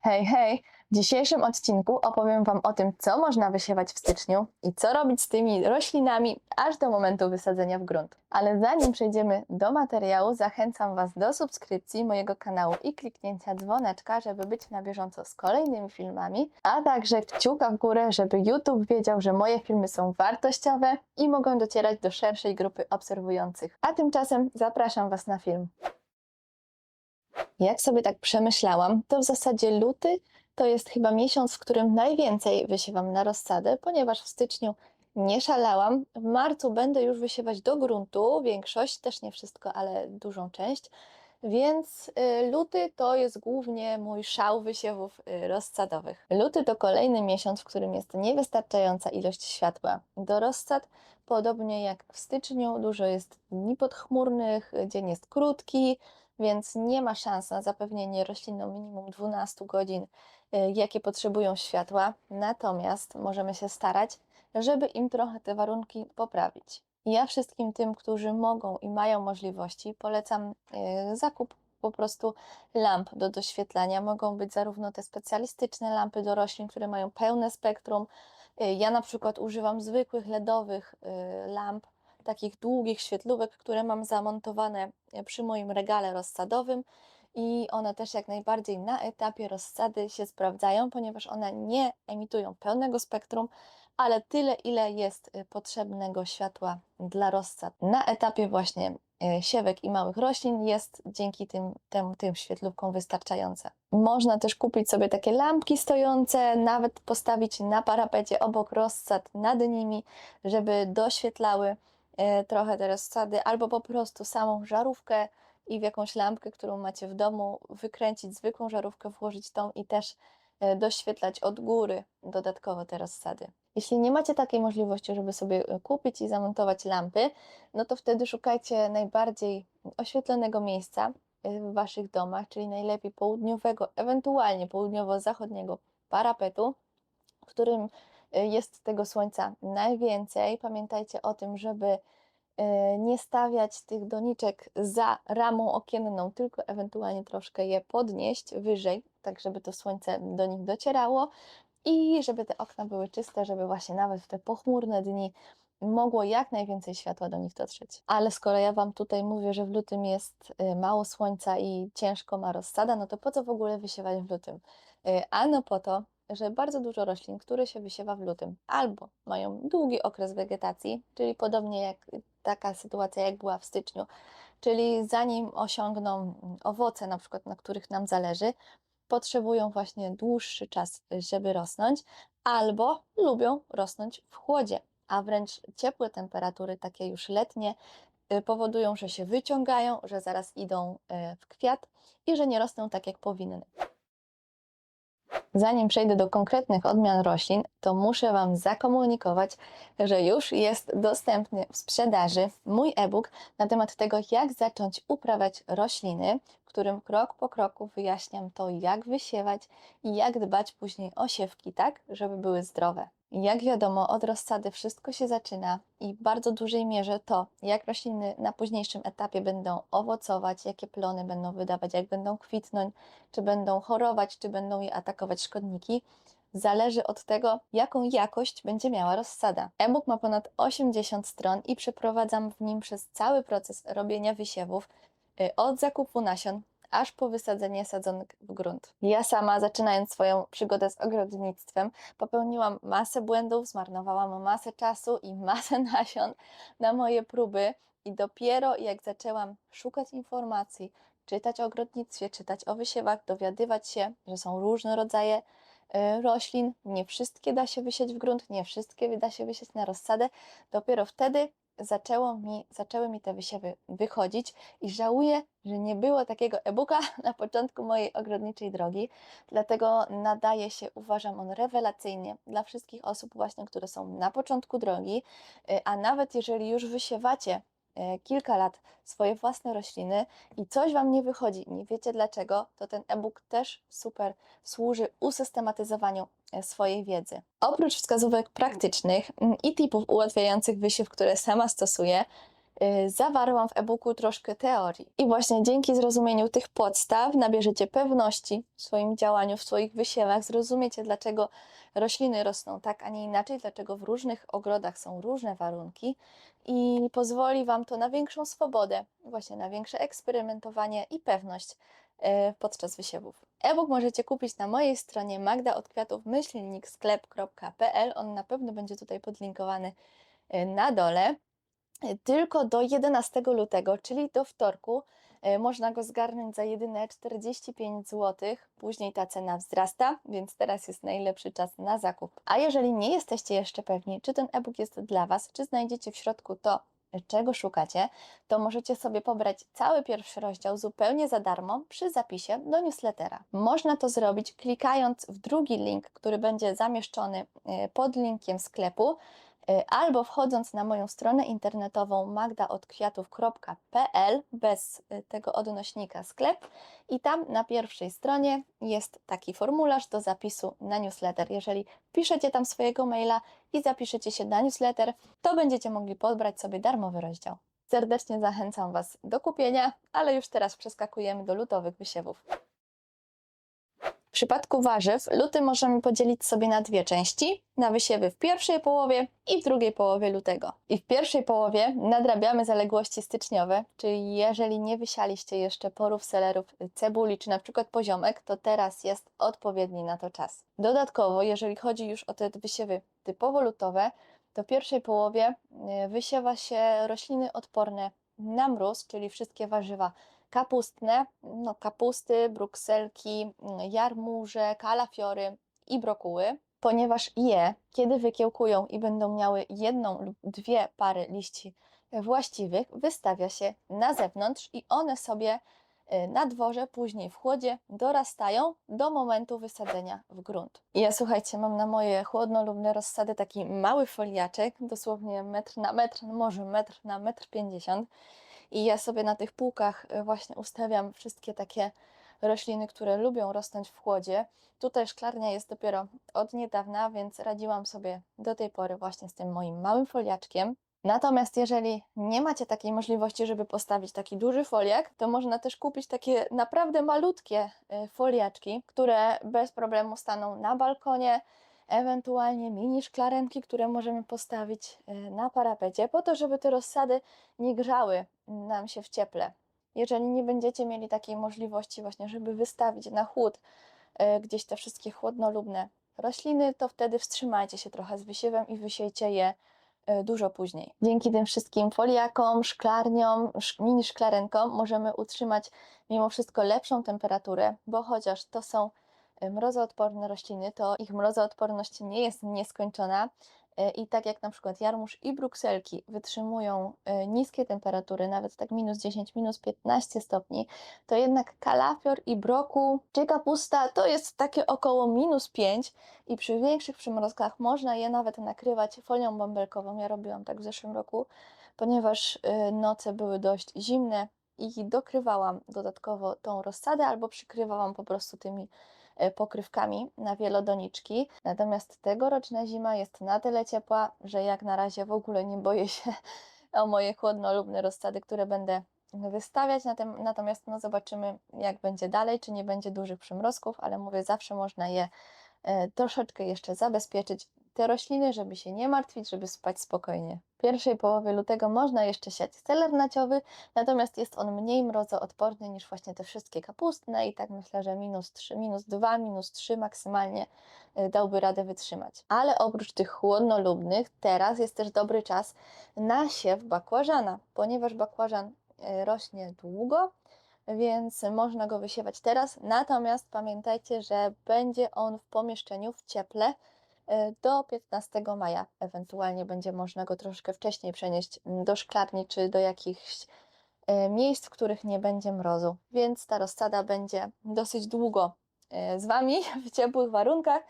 Hej, hej! W dzisiejszym odcinku opowiem Wam o tym, co można wysiewać w styczniu i co robić z tymi roślinami aż do momentu wysadzenia w grunt. Ale zanim przejdziemy do materiału, zachęcam Was do subskrypcji mojego kanału i kliknięcia dzwoneczka, żeby być na bieżąco z kolejnymi filmami, a także kciuka w górę, żeby YouTube wiedział, że moje filmy są wartościowe i mogą docierać do szerszej grupy obserwujących. A tymczasem zapraszam Was na film. Jak sobie tak przemyślałam, to w zasadzie luty to jest chyba miesiąc, w którym najwięcej wysiewam na rozsadę, ponieważ w styczniu nie szalałam. W marcu będę już wysiewać do gruntu, większość, też nie wszystko, ale dużą część. Więc y, luty to jest głównie mój szał wysiewów y, rozsadowych. Luty to kolejny miesiąc, w którym jest niewystarczająca ilość światła do rozsad. Podobnie jak w styczniu, dużo jest dni podchmurnych, dzień jest krótki, więc nie ma szans na zapewnienie roślinom minimum 12 godzin, y, jakie potrzebują światła. Natomiast możemy się starać, żeby im trochę te warunki poprawić. Ja wszystkim tym, którzy mogą i mają możliwości, polecam y, zakup po prostu lamp do doświetlania. Mogą być zarówno te specjalistyczne lampy do roślin, które mają pełne spektrum. Y, Ja na przykład używam zwykłych LEDowych lamp, takich długich świetlówek, które mam zamontowane e, przy moim regale rozsadowym i one też jak najbardziej na etapie rozsady się sprawdzają, ponieważ one nie emitują pełnego spektrum, ale tyle, ile jest y, potrzebnego światła dla rozsad. Na etapie właśnie y, siewek i małych roślin jest dzięki tym, tym, tym świetlówkom wystarczające. Można też kupić sobie takie lampki stojące, nawet postawić na parapecie obok rozsad nad nimi, żeby doświetlały e, trochę te rozsady, albo po prostu samą żarówkę i w jakąś lampkę, którą macie w domu, wykręcić zwykłą żarówkę, włożyć tą i też e, doświetlać od góry dodatkowo te rozsady. Jeśli nie macie takiej możliwości, żeby sobie e, kupić i zamontować lampy, no to wtedy szukajcie najbardziej oświetlonego miejsca e, w waszych domach, czyli najlepiej południowego, ewentualnie południowo-zachodniego parapetu, w którym jest tego słońca najwięcej. Pamiętajcie o tym, żeby nie stawiać tych doniczek za ramą okienną, tylko ewentualnie troszkę je podnieść wyżej, tak żeby to słońce do nich docierało i żeby te okna były czyste, żeby właśnie nawet w te pochmurne dni mogło jak najwięcej światła do nich dotrzeć. Ale skoro ja Wam tutaj mówię, że w lutym jest y, mało słońca i ciężko ma rozsada, no to po co w ogóle wysiewać w lutym? Y, Ano po to, że bardzo dużo roślin, które się wysiewa w lutym, albo mają długi okres wegetacji, czyli podobnie jak taka sytuacja, jak była w styczniu, czyli zanim osiągną mm, owoce, na przykład na których nam zależy, potrzebują właśnie dłuższy czas, żeby rosnąć, albo lubią rosnąć w chłodzie, a wręcz ciepłe temperatury, takie już letnie, y, powodują, że się wyciągają, że zaraz idą y, w kwiat i że nie rosną tak, jak powinny. Zanim przejdę do konkretnych odmian roślin, to muszę Wam zakomunikować, że już jest dostępny w sprzedaży mój e-book na temat tego, jak zacząć uprawiać rośliny, w którym krok po kroku wyjaśniam to, jak wysiewać i jak dbać później o siewki, tak, żeby były zdrowe. Jak wiadomo, od rozsady wszystko się zaczyna i w bardzo dużej mierze to, jak rośliny na późniejszym etapie będą owocować, jakie plony będą wydawać, jak będą kwitnąć, czy będą chorować, czy będą je atakować szkodniki, zależy od tego, jaką jakość będzie miała rozsada. E-book ma ponad 80 stron i przeprowadzam w nim przez cały proces robienia wysiewów, y, od zakupu nasion aż po wysadzenie sadzonek w grunt. Ja sama, zaczynając swoją przygodę z ogrodnictwem, popełniłam masę błędów, zmarnowałam masę czasu i masę nasion na moje próby i dopiero jak zaczęłam szukać informacji, czytać o ogrodnictwie, czytać o wysiewach, dowiadywać się, że są różne rodzaje y, roślin, nie wszystkie da się wysieć w grunt, nie wszystkie da się wysieć na rozsadę, dopiero wtedy zaczęło mi, zaczęły mi te wysiewy wychodzić i żałuję, że nie było takiego e-booka na początku mojej ogrodniczej drogi, dlatego nadaje się, uważam on rewelacyjnie dla wszystkich osób właśnie, które są na początku drogi, y, a nawet jeżeli już wysiewacie y, kilka lat swoje własne rośliny i coś Wam nie wychodzi, nie wiecie dlaczego, to ten e-book też super służy usystematyzowaniu swojej wiedzy. Oprócz wskazówek praktycznych mm, i tipów ułatwiających wysiew, które sama stosuję, y, zawarłam w e-booku troszkę teorii. I właśnie dzięki zrozumieniu tych podstaw nabierzecie pewności w swoim działaniu, w swoich wysiewach, zrozumiecie, dlaczego rośliny rosną tak, a nie inaczej, dlaczego w różnych ogrodach są różne warunki i pozwoli Wam to na większą swobodę, właśnie na większe eksperymentowanie i pewność e, podczas wysiewów. E-book możecie kupić na mojej stronie magdaodkwiatów-sklep.pl. On na pewno będzie tutaj podlinkowany e, na dole. E, Tylko do 11 lutego, czyli do wtorku, e, można go zgarnąć za jedyne 45 zł. Później ta cena wzrasta, więc teraz jest najlepszy czas na zakup. A jeżeli nie jesteście jeszcze pewni, czy ten e-book jest dla Was, czy znajdziecie w środku to, czego szukacie, to możecie sobie pobrać cały pierwszy rozdział zupełnie za darmo przy zapisie do newslettera. Można to zrobić klikając w drugi link, który będzie zamieszczony e, pod linkiem sklepu, albo wchodząc na moją stronę internetową magdaodkwiatów.pl bez e, tego odnośnika sklep i tam na pierwszej stronie jest taki formularz do zapisu na newsletter. Jeżeli piszecie tam swojego maila i zapiszecie się na newsletter, to będziecie mogli podbrać sobie darmowy rozdział. Serdecznie zachęcam Was do kupienia, ale już teraz przeskakujemy do lutowych wysiewów. Przypadku warzyw luty możemy podzielić sobie na dwie części, na wysiewy w pierwszej połowie i w drugiej połowie lutego. I w pierwszej połowie nadrabiamy zaległości styczniowe, czyli jeżeli nie wysialiście jeszcze porów, selerów, cebuli czy na przykład poziomek, to teraz jest odpowiedni na to czas. Dodatkowo, jeżeli chodzi już o te wysiewy typowo lutowe, to w pierwszej połowie y, wysiewa się rośliny odporne na mróz, czyli wszystkie warzywa kapustne, no kapusty, brukselki, mm, jarmuże, kalafiory i brokuły, ponieważ je, kiedy wykiełkują i będą miały jedną lub dwie pary liści właściwych, wystawia się na zewnątrz i one sobie y, na dworze, później w chłodzie dorastają do momentu wysadzenia w grunt. I ja słuchajcie, mam na moje chłodnolubne rozsady taki mały foliaczek, dosłownie metr na metr, może metr na metr pięćdziesiąt. I ja sobie na tych półkach y, właśnie ustawiam wszystkie takie rośliny, które lubią rosnąć w chłodzie. Tutaj szklarnia jest dopiero od niedawna, więc radziłam sobie do tej pory właśnie z tym moim małym foliaczkiem. Natomiast jeżeli nie macie takiej możliwości, żeby postawić taki duży foliak, to można też kupić takie naprawdę malutkie y, foliaczki, które bez problemu staną na balkonie, ewentualnie mini szklarenki, które możemy postawić y, na parapecie, po to, żeby te rozsady nie grzały nam się w cieple. Jeżeli nie będziecie mieli takiej możliwości właśnie, żeby wystawić na chłód y, gdzieś te wszystkie chłodnolubne rośliny, to wtedy wstrzymajcie się trochę z wysiewem i wysiejcie je y, dużo później. Dzięki tym wszystkim foliakom, szklarniom, sz- mini szklarenkom możemy utrzymać mimo wszystko lepszą temperaturę, bo chociaż to są mrozoodporne rośliny, to ich mrozoodporność nie jest nieskończona. Y, I tak jak na przykład jarmuż i brukselki wytrzymują y, niskie temperatury, nawet tak minus 10, minus 15 stopni, to jednak kalafior i brokuł czy kapusta to jest takie około minus 5 i przy większych przymrozkach można je nawet nakrywać folią bąbelkową. Ja robiłam tak w zeszłym roku, ponieważ y, noce były dość zimne i dokrywałam dodatkowo tą rozsadę albo przykrywałam po prostu tymi e, pokrywkami na wielodoniczki. Natomiast tegoroczna zima jest na tyle ciepła, że jak na razie w ogóle nie boję się o moje chłodnolubne rozsady, które będę wystawiać. Natomiast no, zobaczymy, jak będzie dalej, czy nie będzie dużych przymrozków, ale mówię, zawsze można je e, troszeczkę jeszcze zabezpieczyć. Te rośliny, żeby się nie martwić, żeby spać spokojnie. W pierwszej połowie lutego można jeszcze siać seler naciowy, natomiast jest on mniej mrozoodporny niż właśnie te wszystkie kapustne i tak myślę, że minus 3, minus 2, minus 3 maksymalnie y, dałby radę wytrzymać. Ale oprócz tych chłodnolubnych, teraz jest też dobry czas na siew bakłażana, ponieważ bakłażan y, rośnie długo, więc można go wysiewać teraz. Natomiast pamiętajcie, że będzie on w pomieszczeniu w cieple do 15 maja. Ewentualnie będzie można go troszkę wcześniej przenieść do szklarni czy do jakichś e, miejsc, w których nie będzie mrozu. Więc ta rozsada będzie dosyć długo e, z Wami w ciepłych warunkach.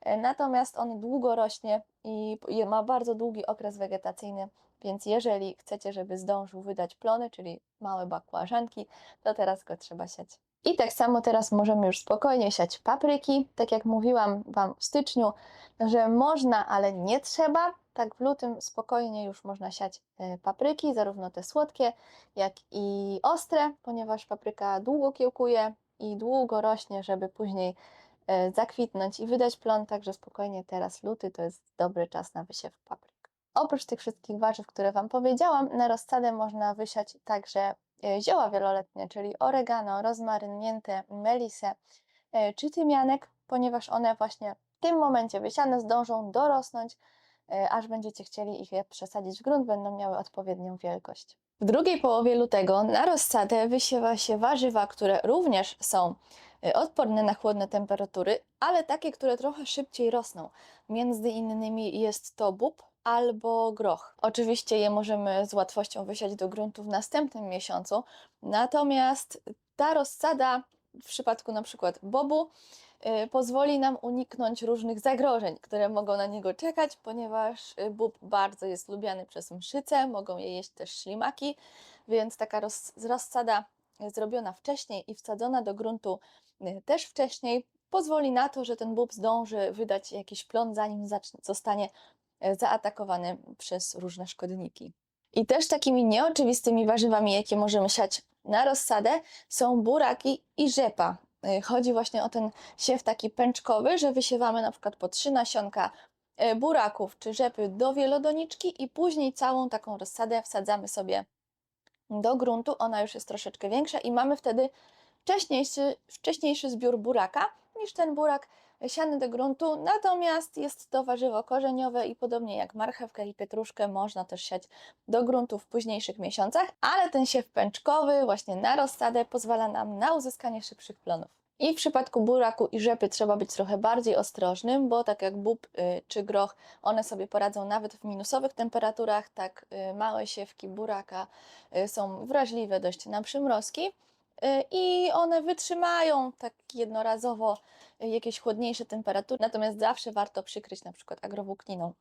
E, Natomiast on długo rośnie i ma bardzo długi okres wegetacyjny, więc jeżeli chcecie, żeby zdążył wydać plony, czyli małe bakłażanki, to teraz go trzeba siać. I tak samo teraz możemy już spokojnie siać papryki. Tak jak mówiłam Wam w styczniu, że można, ale nie trzeba. Tak w lutym spokojnie już można siać e, papryki, zarówno te słodkie, jak i ostre, ponieważ papryka długo kiełkuje i długo rośnie, żeby później e, zakwitnąć i wydać plon, także spokojnie teraz luty to jest dobry czas na wysiew papryk. Oprócz tych wszystkich warzyw, które Wam powiedziałam, na rozsadę można wysiać także zioła wieloletnie, czyli oregano, rozmaryn, miętę, melisę e, czy tymianek, ponieważ one właśnie w tym momencie wysiane zdążą dorosnąć, e, aż będziecie chcieli ich je przesadzić w grunt, będą miały odpowiednią wielkość. W drugiej połowie lutego na rozsadę wysiewa się warzywa, które również są e, odporne na chłodne temperatury, ale takie, które trochę szybciej rosną. Między innymi jest to bób albo groch. Oczywiście je możemy z łatwością wysiać do gruntu w następnym miesiącu, natomiast ta rozsada w przypadku na przykład bobu y, pozwoli nam uniknąć różnych zagrożeń, które mogą na niego czekać, ponieważ y, bób bardzo jest lubiany przez mszyce, mogą je jeść też ślimaki, więc taka roz, rozsada y, zrobiona wcześniej i wsadzona do gruntu też wcześniej pozwoli na to, że ten bób zdąży wydać jakiś plon, zanim zostanie zaatakowany przez różne szkodniki. I też takimi nieoczywistymi warzywami, jakie możemy siać na rozsadę, są buraki i rzepa. Y, Chodzi właśnie o ten siew taki pęczkowy, że wysiewamy na przykład po trzy nasionka e, buraków czy rzepy do wielodoniczki i później całą taką rozsadę wsadzamy sobie do gruntu. Ona już jest troszeczkę większa i mamy wtedy wcześniejszy, wcześniejszy zbiór buraka niż ten burak siany do gruntu. Natomiast jest to warzywo korzeniowe i podobnie jak marchewkę i pietruszkę można też siać do gruntu w późniejszych miesiącach, ale ten siew pęczkowy właśnie na rozsadę pozwala nam na uzyskanie szybszych plonów. I w przypadku buraku i rzepy trzeba być trochę bardziej ostrożnym, bo tak jak bób y, czy groch, one sobie poradzą nawet w minusowych temperaturach, tak y, małe siewki buraka y, są wrażliwe dość na przymrozki i one wytrzymają tak jednorazowo y, jakieś chłodniejsze temperatury, natomiast zawsze warto przykryć na przykład agrowłókniną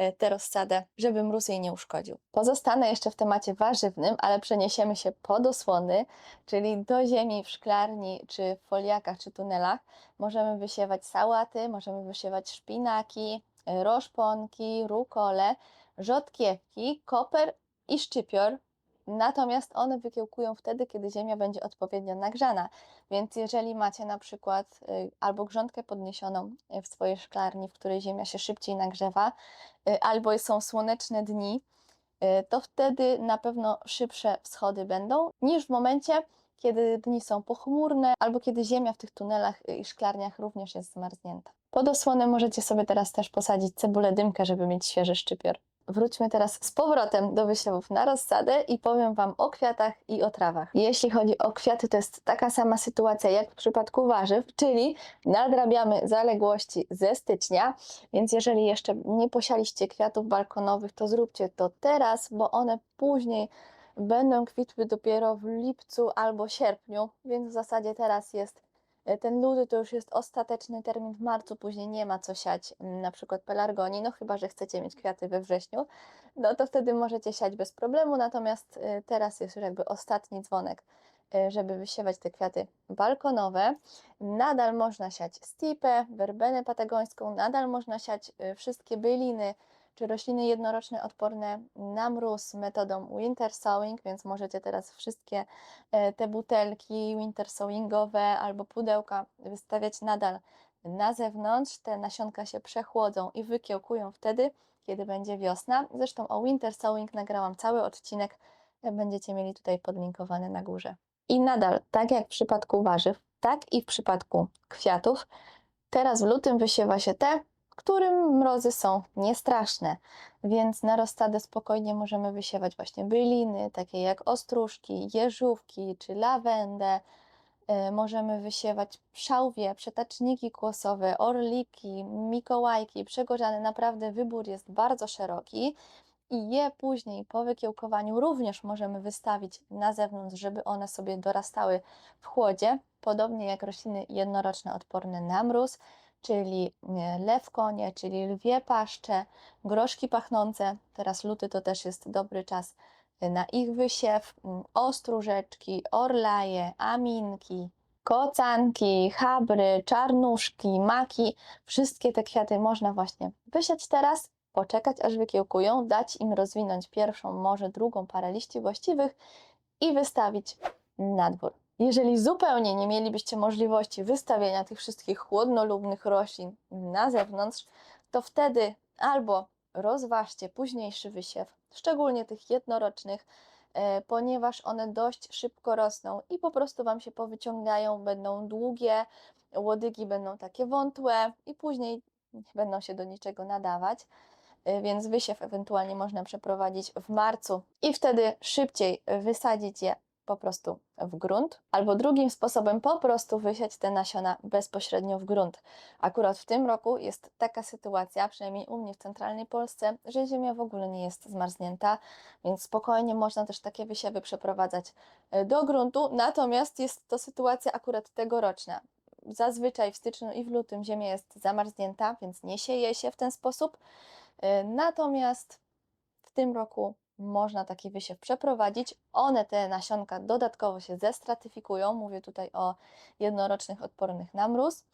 y, tę rozsadę, żeby mróz jej nie uszkodził. Pozostanę jeszcze w temacie warzywnym, ale przeniesiemy się pod osłony, czyli do ziemi w szklarni, czy w foliakach, czy tunelach. Możemy wysiewać sałaty, możemy wysiewać szpinaki, y, roszponki, rukole, rzodkiewki, koper i szczypior. Natomiast one wykiełkują wtedy, kiedy ziemia będzie odpowiednio nagrzana. Więc jeżeli macie na przykład y, albo grządkę podniesioną y, w swojej szklarni, w której ziemia się szybciej nagrzewa, y, albo są słoneczne dni, to wtedy na pewno szybsze wschody będą niż w momencie, kiedy dni są pochmurne, albo kiedy ziemia w tych tunelach i szklarniach również jest zmarznięta. Pod osłonę możecie sobie teraz też posadzić cebulę dymkę, żeby mieć świeży szczypior. Wróćmy teraz z powrotem do wysiewów na rozsadę i powiem Wam o kwiatach i o trawach. Jeśli chodzi o kwiaty, to jest taka sama sytuacja jak w przypadku warzyw, czyli nadrabiamy zaległości ze stycznia, więc jeżeli jeszcze nie posialiście kwiatów balkonowych, to zróbcie to teraz, bo one później będą kwitły dopiero w lipcu albo sierpniu, więc w zasadzie teraz jest ten luty to już jest ostateczny termin w marcu, później nie ma co siać na przykład pelargonii, no chyba, że chcecie mieć kwiaty we wrześniu, no to wtedy możecie siać bez problemu, natomiast y, teraz jest już jakby ostatni dzwonek, y, żeby wysiewać te kwiaty balkonowe. Nadal można siać stipę, werbenę patagońską, nadal można siać wszystkie byliny, czy rośliny jednoroczne odporne na mróz metodą winter sowing, więc możecie teraz wszystkie e, te butelki winter sowingowe albo pudełka wystawiać nadal na zewnątrz. Te nasionka się przechłodzą i wykiełkują wtedy, kiedy będzie wiosna. Zresztą o winter sowing nagrałam cały odcinek, będziecie mieli tutaj podlinkowany na górze. I nadal, tak jak w przypadku warzyw, tak i w przypadku kwiatów, teraz w lutym wysiewa się te, którym mrozy są niestraszne, więc na rozsadę spokojnie możemy wysiewać właśnie byliny, takie jak ostróżki, jeżówki czy lawendę. E, Możemy wysiewać szałwie, przetaczniki kłosowe, orliki, mikołajki, przegorzane. Naprawdę wybór jest bardzo szeroki i je później po wykiełkowaniu również możemy wystawić na zewnątrz, żeby one sobie dorastały w chłodzie, podobnie jak rośliny jednoroczne odporne na mróz czyli e, lew konie, czyli lwie paszcze, groszki pachnące. Teraz luty to też jest dobry czas e, na ich wysiew, m, ostróżeczki, orlaje, aminki, Kocanki, chabry, czarnuszki, maki, wszystkie te kwiaty można właśnie wysiać teraz, poczekać aż wykiełkują, dać im rozwinąć pierwszą, może drugą parę liści właściwych i wystawić na dwór. Jeżeli zupełnie nie mielibyście możliwości wystawienia tych wszystkich chłodnolubnych roślin na zewnątrz, to wtedy albo rozważcie późniejszy wysiew, szczególnie tych jednorocznych, e, ponieważ one dość szybko rosną i po prostu Wam się powyciągają, będą długie, łodygi będą takie wątłe i później nie będą się do niczego nadawać. E, Więc wysiew ewentualnie można przeprowadzić w marcu i wtedy szybciej wysadzić je po prostu w grunt, albo drugim sposobem po prostu wysiać te nasiona bezpośrednio w grunt. Akurat w tym roku jest taka sytuacja, przynajmniej u mnie w centralnej Polsce, że ziemia w ogóle nie jest zmarznięta, więc spokojnie można też takie wysiewy przeprowadzać e, do gruntu. Natomiast jest to sytuacja akurat tegoroczna. Zazwyczaj w styczniu i w lutym ziemia jest zamarznięta, więc nie sieje się w ten sposób. E, Natomiast w tym roku można taki wysiew przeprowadzić. One, te nasionka, dodatkowo się zestratyfikują. Mówię tutaj o jednorocznych odpornych na mróz.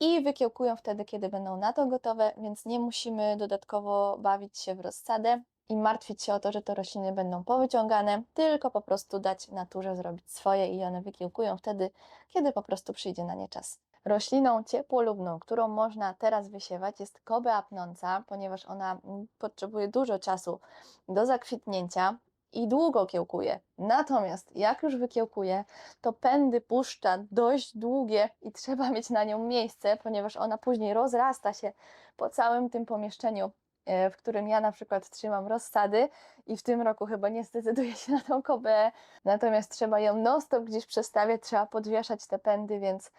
I wykiełkują wtedy, kiedy będą na to gotowe, więc nie musimy dodatkowo bawić się w rozsadę i martwić się o to, że te rośliny będą powyciągane, tylko po prostu dać naturze zrobić swoje i one wykiełkują wtedy, kiedy po prostu przyjdzie na nie czas. Rośliną ciepłolubną, którą można teraz wysiewać jest kobea pnąca, ponieważ ona mm, potrzebuje dużo czasu do zakwitnięcia i długo kiełkuje. Natomiast jak już wykiełkuje, to pędy puszcza dość długie i trzeba mieć na nią miejsce, ponieważ ona później rozrasta się po całym tym pomieszczeniu, e, w którym ja na przykład trzymam rozsady i w tym roku chyba nie zdecyduję się na tą kobeę, natomiast trzeba ją non-stop gdzieś przestawiać, trzeba podwieszać te pędy, więc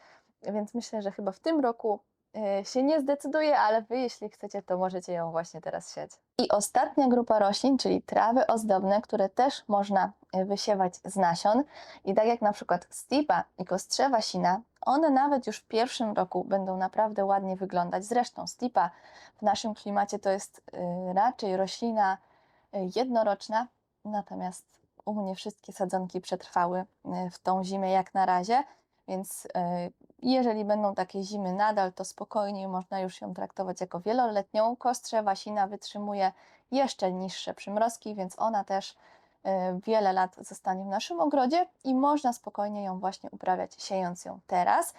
więc myślę, że chyba w tym roku e, się nie zdecyduje, ale Wy, jeśli chcecie, to możecie ją właśnie teraz siać. I ostatnia grupa roślin, czyli trawy ozdobne, które też można e, wysiewać z nasion. I tak jak na przykład stipa i kostrzewa sina, one nawet już w pierwszym roku będą naprawdę ładnie wyglądać. Zresztą stipa w naszym klimacie to jest e, raczej roślina jednoroczna, natomiast u mnie wszystkie sadzonki przetrwały w tą zimę jak na razie. Więc jeżeli będą takie zimy nadal, to spokojnie można już ją traktować jako wieloletnią. Kostrzewa sina wytrzymuje jeszcze niższe przymrozki, więc ona też e, wiele lat zostanie w naszym ogrodzie i można spokojnie ją właśnie uprawiać, siejąc ją teraz.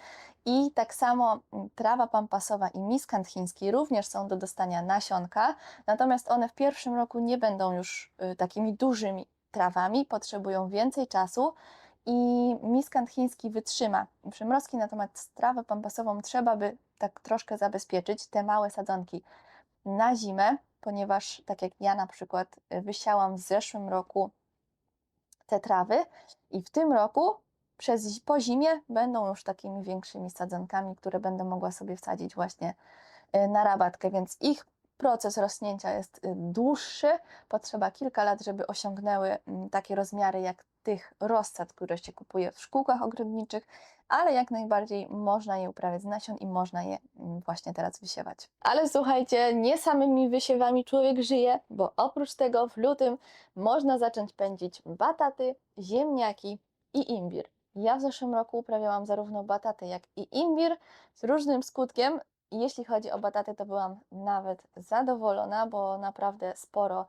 I tak samo m, trawa pampasowa i miskant chiński również są do dostania nasionka, natomiast one w pierwszym roku nie będą już y, takimi dużymi trawami, potrzebują więcej czasu i miskant chiński wytrzyma przymrozki, natomiast trawę pampasową trzeba by tak troszkę zabezpieczyć, te małe sadzonki na zimę, ponieważ tak jak ja na przykład y, wysiałam w zeszłym roku te trawy i w tym roku przez, po zimie będą już takimi większymi sadzonkami, które będę mogła sobie wsadzić właśnie y, na rabatkę, więc ich proces rosnięcia jest y, dłuższy, potrzeba kilka lat, żeby osiągnęły mm, takie rozmiary jak tych rozsad, które się kupuje w szkółkach ogrodniczych, ale jak najbardziej można je uprawiać z nasion i można je mm, właśnie teraz wysiewać. Ale słuchajcie, nie samymi wysiewami człowiek żyje, bo oprócz tego w lutym można zacząć pędzić bataty, ziemniaki i imbir. Ja w zeszłym roku uprawiałam zarówno bataty, jak i imbir z różnym skutkiem. Jeśli chodzi o bataty, to byłam nawet zadowolona, bo naprawdę sporo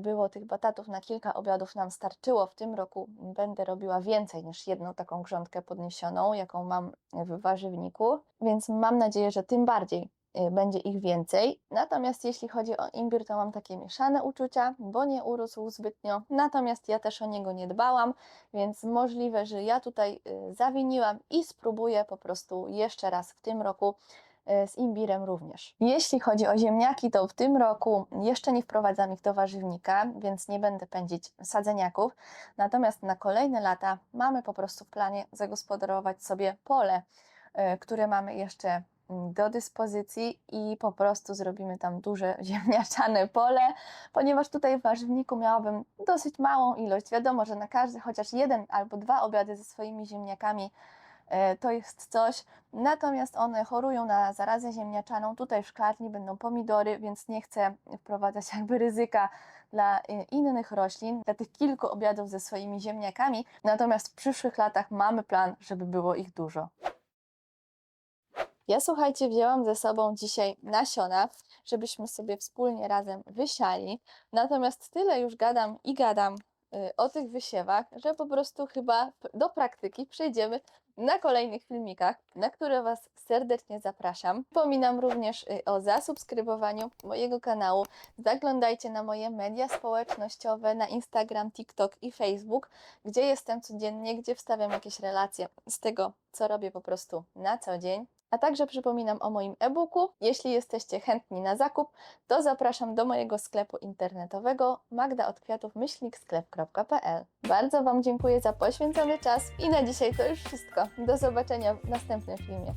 było tych batatów na kilka obiadów nam starczyło. W tym roku będę robiła więcej niż jedną taką grządkę podniesioną, jaką mam w warzywniku, więc mam nadzieję, że tym bardziej e, będzie ich więcej. Natomiast jeśli chodzi o imbir, to mam takie mieszane uczucia, bo nie urósł zbytnio. Natomiast ja też o niego nie dbałam, więc możliwe, że ja tutaj e, zawiniłam i spróbuję po prostu jeszcze raz w tym roku e, z imbirem również. Jeśli chodzi o ziemniaki, to w tym roku jeszcze nie wprowadzam ich do warzywnika, więc nie będę pędzić sadzeniaków. Natomiast na kolejne lata mamy po prostu w planie zagospodarować sobie pole, e, które mamy jeszcze mm, do dyspozycji i po prostu zrobimy tam duże ziemniaczane pole, ponieważ tutaj w warzywniku miałabym dosyć małą ilość. Wiadomo, że na każdy chociaż jeden albo dwa obiady ze swoimi ziemniakami e, to jest coś. Natomiast one chorują na zarazę ziemniaczaną. Tutaj w szklarni będą pomidory, więc nie chcę wprowadzać jakby ryzyka dla e, innych roślin, dla tych kilku obiadów ze swoimi ziemniakami. Natomiast w przyszłych latach mamy plan, żeby było ich dużo. Ja słuchajcie, wzięłam ze sobą dzisiaj nasiona, żebyśmy sobie wspólnie razem wysiali. Natomiast tyle już gadam i gadam y, o tych wysiewach, że po prostu chyba do praktyki przejdziemy na kolejnych filmikach, na które Was serdecznie zapraszam. Przypominam również y, o zasubskrybowaniu mojego kanału. Zaglądajcie na moje media społecznościowe, na Instagram, TikTok i Facebook, gdzie jestem codziennie, gdzie wstawiam jakieś relacje z tego, co robię po prostu na co dzień. A także przypominam o moim e-booku. Jeśli jesteście chętni na zakup, to zapraszam do mojego sklepu internetowego magdaodkwiatów-sklep.pl. Bardzo Wam dziękuję za poświęcony czas i na dzisiaj to już wszystko. Do zobaczenia w następnym filmie.